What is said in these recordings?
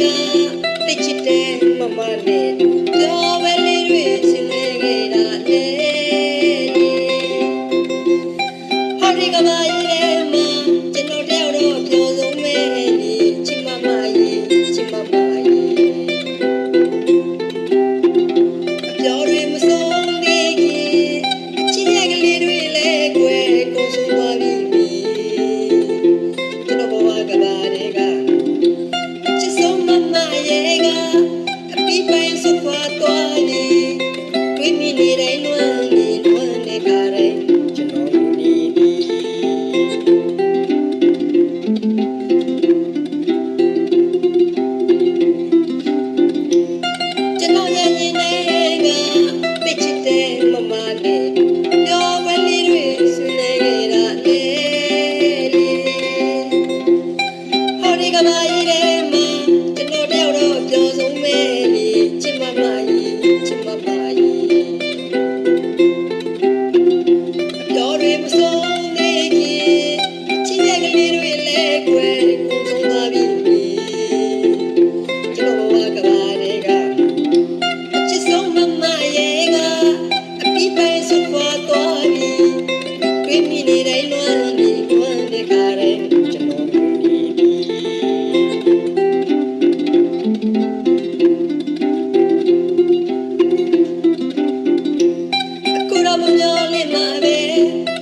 ကတချစ်တဲ့မမနဲ့ကြောပဲလေးတွေစင်နေကြတာလေဟာရီကဘာ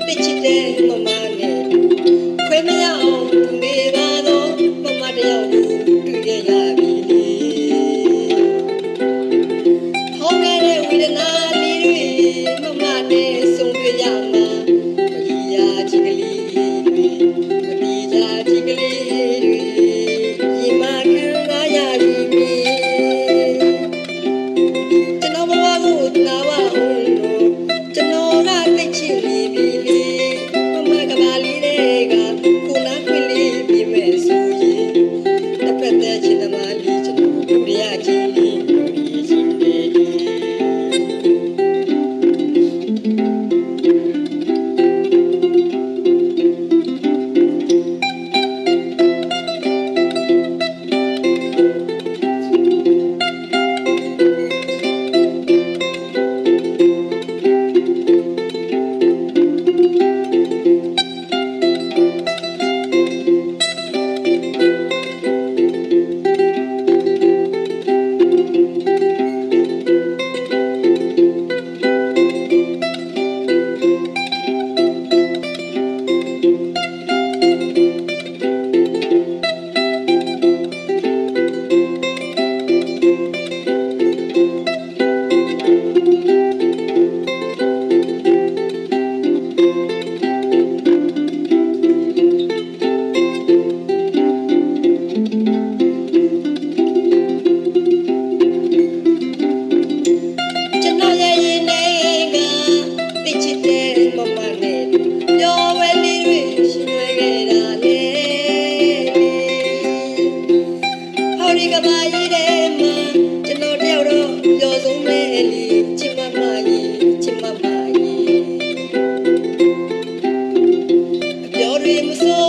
petit né, air. ရီကမာကြီးတဲ့မှာကျွန်တော်တယောက်တော့ပျော်ဆုံးမဲ့လီချစ်မမကြီးချစ်မမကြီးအပြော်ရီမစိုး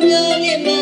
Pablo Lemar.